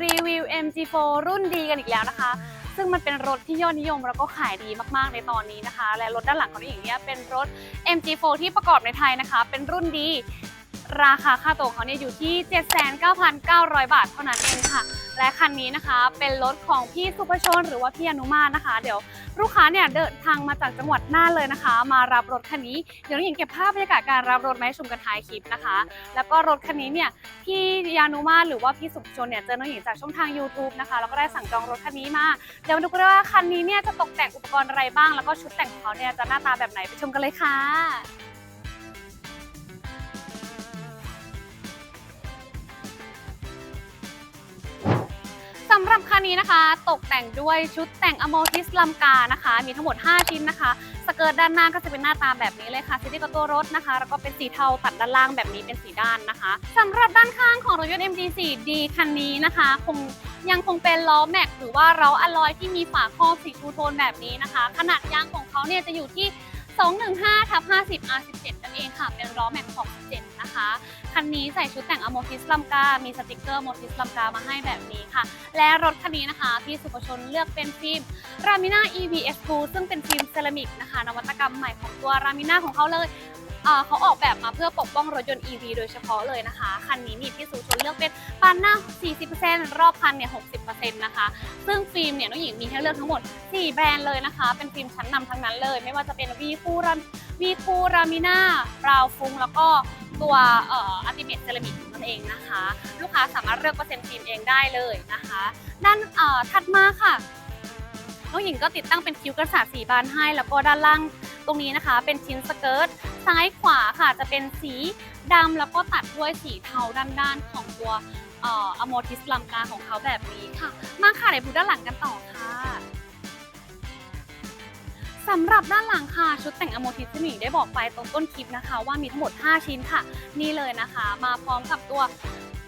รีวิว MG4 รุ่นดีกันอีกแล้วนะคะ ซึ่งมันเป็นรถที่ยอดนิยมแล้วก็ขายดีมากๆในตอนนี้นะคะ และรถด้านหลังของน้องหญิงเนี่ยเป็นรถ MG4 ที่ประกอบในไทยนะคะ เป็นรุ่นดี ราคาค่าตัวของเขาเนี่ยอยู่ที่ 79,900 บาทเท่านั้นเองค่ะ และคันนี้นะคะเป็นรถของพี่สุภชนหรือว่าพี่อนุมาตนะคะ เดี๋ยวลูกค้าเนี่ยเดินทางมาจากจังหวัดน่านเลยนะคะ มารับรถคันนี้เดี๋ยวน้องหญิงเก็บภาพบรรยากาศการรับรถมาให้ชมกันท้ายคลิปนะคะ แล้วก็รถคันนี้เนี่ยพี่ยานุมาตหรือว่าพี่สุภชนเนี่ยเจอน้องหญิงจากช่องทาง YouTube นะคะแล้วก็ได้สั่งจองรถคันนี้มาเดี๋ยวมาดูกันว่าคันนี้เนี่ยจะตกแต่งอุปกรณ์อะไรบ้าง แล้วก็ชุดแต่งของเขาเนี่ยจะหน้าตาแบบไหนไปชมกันเลยค่ะ สำหรับคันนี้นะคะ ตกแต่งด้วยชุดแต่งอโมทิสลัมกานะคะ มีทั้งหมด 5 ชิ้นนะคะ สเกิร์ตด้านหน้าก็จะเป็นหน้าตาแบบนี้เลยค่ะซิตี้กับตัวรถนะคะ แล้วก็เป็นสีเทาตัดด้านล่างแบบนี้เป็นสีด้านนะคะสำหรับด้านข้างของรถยนต์ MG4D คันนี้นะคะ คงยังคงเป็นล้อแม็กหรือว่าล้ออลลอยที่มีฝาครอบสีทูโทนแบบนี้นะคะ ขนาดยางของเขาเนี่ยจะอยู่ที่215ทับ50 R17 นั่นเองค่ะ เป็นล้อแม็กของ7นะคะ คันนี้ใส่ชุดแต่งอโมทิสลัมกา มีสติกเกอร์โมทิสลัมกามาให้แบบนี้ค่ะ และรถคันนี้นะคะ พี่สุภชนเลือกเป็นฟิล์มรามิน่า EVS2 ซึ่งเป็นฟิล์มเซรามิกนะคะ นวัตกรรมใหม่ของตัวรามิน่าของเขาเลยเขาออกแบบมาเพื่อปกป้องรถยนต์ EV โดยเฉพาะเลยนะคะ คันนี้นี่พี่สุชนเลือกเป็นปานหน้า 40%รอบคันเนี่ย 60%นะคะ ซึ่งฟิล์มเนี่ยน้องหญิงมีให้เลือกทั้งหมด 4 แบรนด์เลยนะคะ เป็นฟิล์มชั้นนำทั้งนั้นเลย ไม่ว่าจะเป็น V คูราวีคูรามิน่าบราวฟุงแล้วก็ ตัวเอ่ออัลติเมทเซรามิกนั่นเองนะคะ ลูกค้าสามารถเลือกเปอร์เซ็นต์ฟิล์มเองได้เลยนะคะ ด้านเอ่อถัดมาค่ะน้องหญิงก็ติดตั้งเป็นคิ้วกระสาสีบานให้ แล้วก็ด้านล่างตรงนี้นะคะ เป็นชิ้นสเกิร์ตซ้ายขวาค่ะจะเป็นสีดำแล้วก็ตัดด้วยสีเทาด้านๆของตัวเอ่ออโมทิสลัมกาของเขาแบบนี้ค่ะ มาค่ะเดี๋ยวดูด้านหลังกันต่อค่ะ สำหรับด้านหลังค่ะ ชุดแต่งอโมทิสที่หนิงได้บอกไปตรงต้นคลิปนะคะ ว่ามีทั้งหมด 5 ชิ้นค่ะ นี่เลยนะคะ มาพร้อมกับตัว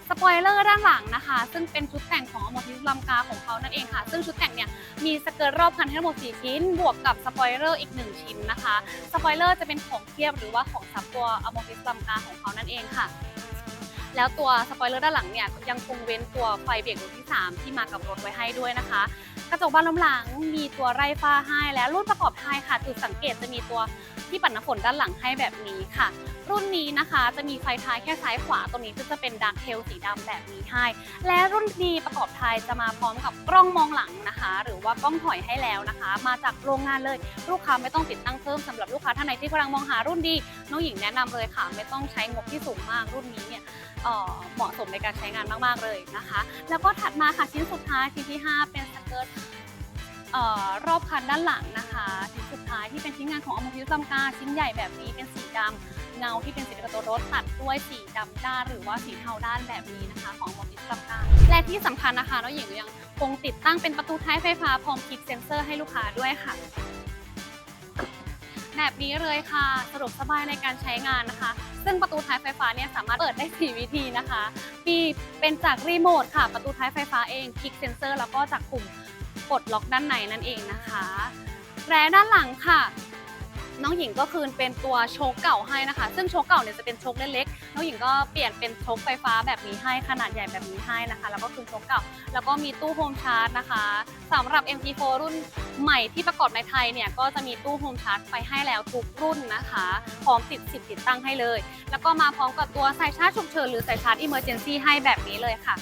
สปอยเลอร์ด้านหลังนะคะ ซึ่งเป็นชุดแต่งของอโมทิสลัมกาของเขานั่นเองค่ะ ซึ่งชุดแต่งเนี่ยมีสเกิร์ตรอบคันทั้งหมด 4 ชิ้น บวกกับสปอยเลอร์อีก 1 ชิ้นนะคะ สปอยเลอร์จะเป็นของเทียบหรือว่าของซับตัวอโมทิสลัมกาของเขานั่นเองค่ะ แล้วตัวสปอยเลอร์ด้านหลังเนี่ยยังคงเว้นตัวไฟเบรกรุ่นที่ 3 ที่มากับรถไว้ให้ด้วยนะคะ กระจกบานล้มหลังมีตัวไร่ฟ้าให้และรุ่นประกอบไทยค่ะจุดสังเกตจะมีตัวที่ปัดน้ำฝนด้านหลังให้แบบนี้ค่ะ รุ่นนี้นะคะจะมีไฟท้ายแค่ซ้ายขวาตรงนี้ก็จะเป็นดักเทลสีดำแบบนี้ให้ และรุ่นดีประกอบไทยจะมาพร้อมกับกล้องมองหลังนะคะ หรือว่ากล้องถอยให้แล้วนะคะ มาจากโรงงานเลย ลูกค้าไม่ต้องติดตั้งเพิ่มสำหรับลูกค้าท่านไหนที่กำลังมองหารุ่นดีน้องหญิงแนะนำเลยค่ะ ไม่ต้องใช้งบที่สูงมากรุ่นนี้เนี่ยเหมาะสมในการใช้งานมากๆเลยนะคะ แล้วก็ถัดมาค่ะชิ้นสุดท้ายชิ้นที่ 5 เป็น เกิร์ตเอ่อรอบคันด้านหลังนะคะชิ้นสุดท้ายที่เป็นชิ้นงานของอมพิวซัมกาชิ้นใหญ่แบบนี้เป็นสีดำเงาที่เป็นสีกระตัวรถตัดด้วยสีดำด้านหรือว่าสีเทาด้านแบบนี้นะคะ ของอมพิวซัมกาและที่สำคัญนะคะน้องหญิงยังคงติดตั้งเป็นประตูท้ายไฟฟ้าพร้อมคลิกเซ็นเซอร์ให้ลูกค้าด้วยค่ะ แบบนี้เลยค่ะสะดวกสบายในการใช้งานนะคะ ซึ่งประตูท้ายไฟฟ้าเนี่ยสามารถเปิดได้ 4 วิธีนะคะที่เป็นจากรีโมทค่ะ ประตูท้ายไฟฟ้าเองคลิกเซนเซอร์แล้วก็จากปุ่มกดล็อกด้านในนั่นเองนะคะแร้ด้านหลังค่ะ น้องหญิงก็คืนเป็นตัวโชกเก่าให้นะคะ ซึ่งโชกเก่าเนี่ยจะเป็นโชกเล็กๆ น้องหญิงก็เปลี่ยนเป็นชคไฟฟ้าแบบนี้ให้ขนาดใหญ่แบบนี้ให้นะคะ แล้วก็คืนชคเก่าแล้วก็มีตู้โฮมชาร์จนะคะสำหรับ MG4 รุ่นใหม่ที่ประกอบในไทยเนี่ยก็จะมีตู้โฮมชาร์จไปให้แล้วทุกรุ่นนะคะพร้อมติดสิบติดตั้งให้เลย แล้วก็มาพร้อมกับตัวสายชาร์จฉุกเฉินหรือสายชาร์จ Emergency ให้แบบนี้เลยค่ะ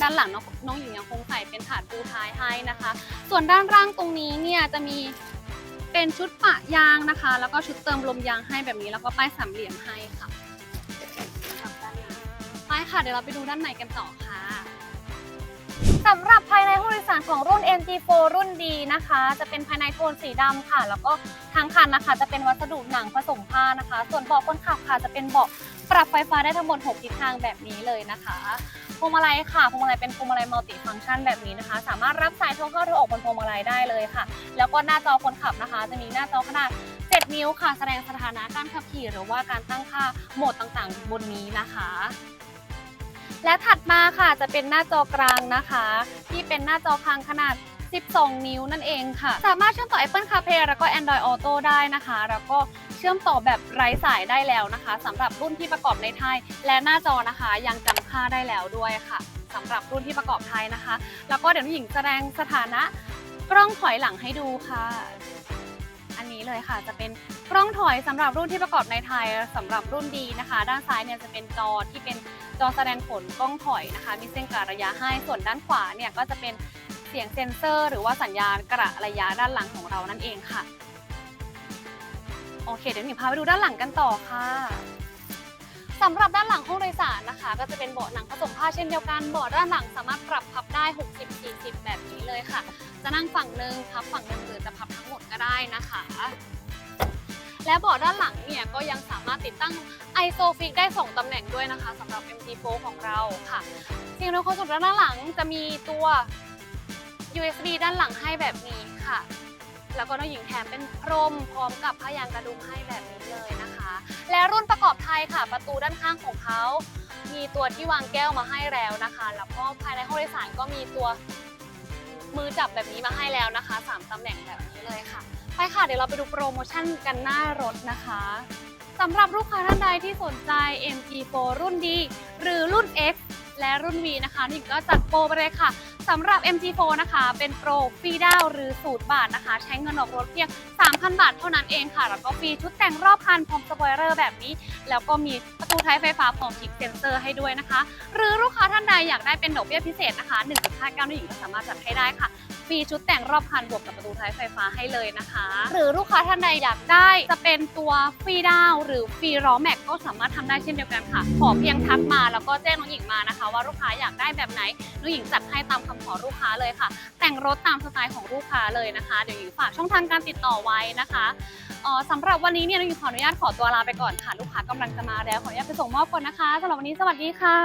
ด้านหลังน้องน้องหญิงยังคงใส่เป็นถาดปูท้ายให้นะคะ ส่วนด้านล่างตรงนี้เนี่ยจะมีเป็นชุดปะยางนะคะ แล้วก็ชุดเติมลมยางให้แบบนี้ แล้วก็ป้ายสามเหลี่ยมให้ค่ะ ค่ะ เดี๋ยวเราไปดูด้านในกันต่อค่ะสำหรับภายในผู้โดยสารของรุ่น MG4 รุ่นดีนะคะ จะเป็นภายในโทนสีดำค่ะ แล้วก็ทั้งคันนะคะ จะเป็นวัสดุหนังผสมผ้านะคะ ส่วนเบาะคนขับค่ะ จะเป็นเบาะปรับไฟฟ้าได้ทั้งหมด 6 ทิศทางแบบนี้เลยนะคะพวงมาลัยค่ะพวงมาลัยเป็นพวงมาลัยมัลติฟังก์ชันแบบนี้นะคะ สามารถรับสายโทรเข้าโทรออกบนพวงมาลัยได้เลยค่ะ แล้วก็หน้าจอคนขับนะคะ จะมีหน้าจอขนาด 7 นิ้วค่ะ แสดงสถานะการขับขี่หรือว่าการตั้งค่าโหมดต่างๆ บนนี้นะคะ และถัดมาค่ะจะเป็นหน้าจอกลางนะคะ ที่เป็นหน้าจอกลางขนาด 12 นิ้วนั่นเองค่ะ สามารถเชื่อมต่อ Apple CarPlay แล้วก็ Android Auto ได้นะคะ แล้วก็เชื่อมต่อแบบไร้สายได้แล้วนะคะสำหรับรุ่นที่ประกอบในไทย และหน้าจอนะคะยังจำค่าได้แล้วด้วยค่ะสำหรับรุ่นที่ประกอบไทยนะคะ แล้วก็เดี๋ยวน้หญิงแสดงสถานะกล้องถอยหลังให้ดูค่ะ อันนี้เลยค่ะจะเป็นกล้องถอยสำหรับรุ่นที่ประกอบในไทยสำหรับรุ่นดีนะคะ ด้านซ้ายเนี่ยจะเป็นจอที่เป็น จอแสดงผลกล้องถอยนะคะ มีเส้นกระระยะให้ ส่วนด้านขวาเนี่ยก็จะเป็นเสียงเซ็นเซอร์ หรือว่าสัญญาณกระระยะด้านหลังของเรานั่นเองค่ะ โอเค เดี๋ยวหนิงพาไปดูด้านหลังกันต่อค่ะสำหรับด้านหลังห้องโดยสารนะคะ ก็จะเป็นเบาะหนังผสมผ้าเช่นเดียวกันเบาะด้านหลังสามารถปรับพับได้ 60-40 แบบนี้เลยค่ะ จะนั่งฝั่งหนึ่งพับฝั่งหนึ่งหรือจะพับทั้งหมดก็ได้นะคะ และเบาะด้านหลังเนี่ยก็ยังสามารถติดตั้ง ISOFIX ได้ 2ตำแหน่งด้วยนะคะสำหรับ MT4 ของเราค่ะสิ่งอำนวยควาสะดวกด้านหลังจะมีตัว USB ด้านหลังให้แบบนี้ค่ะ แล้วก็น้องหญิงแถมเป็นพรมพร้อมกับผ้ายางกระดุมให้แบบนี้เลยนะคะ และรุ่นประกอบไทยค่ะ ประตูด้านข้างของเขา มีตัวที่วางแก้วมาให้แล้วนะคะ แล้วก็ภายในห้องโดยสารก็มีตัวมือจับแบบนี้มาให้แล้วนะคะสามตำแหน่งแบบนี้เลยค่ะ ไปค่ะ เดี๋ยวเราไปดูโปรโมชั่นกันหน้ารถนะคะสำหรับลูกค้าท่านใดที่สนใจ MG4 รุ่นดี หรือรุ่น X และรุ่น V นะคะนี่ก็จัดโปรไปเลยค่ะสำหรับ MG4 นะคะ เป็นโปรฟรีดาวหรือสูตรบาทนะคะ ใช้เงินออกรถเพียง 3,000 บาทเท่านั้นเองค่ะ แล้วก็ฟรีชุดแต่งรอบคันพร้อมสปอยเลอร์แบบนี้ แล้วก็มีประตูท้ายไฟฟ้าพร้อมคลิกเซนเซอร์ให้ด้วยนะคะ หรือลูกค้าท่านใดอยากได้เป็นดอกเบี้ยพิเศษนะคะ1.59นี่หญิงก็สามารถจัดให้ได้ค่ะ ฟรีชุดแต่งรอบคันบวกกับประตูท้ายไฟฟ้าให้เลยนะคะ หรือลูกค้าท่านใดอยากได้ จะเป็นตัวฟรีดาวหรือฟรีล้อแม็กก็สามารถทำได้เช่นเดียวกันค่ะ ขอเพียงทักมาแล้วก็แจ้งน้องหญิงมานะคะ ว่าลูกค้าอยากได้แบบไหนน้องหญิงจัดให้ตามคำขอลูกค้าเลยค่ะ แต่งรถตามสไตล์ของลูกค้าเลยนะคะ เดี๋ยวหญิงฝากช่องทางการติดต่อไว้นะคะออสำหรับวันนี้เนี่ยน้องหญิงขออนุญาตขอตัวลาไปก่อนค่ะ ลูกค้ากำลังจะมาแล้วขออนุญาตไปส่งมอบก่อนนะคะสำหรับวันนี้สวัสดีค่ะ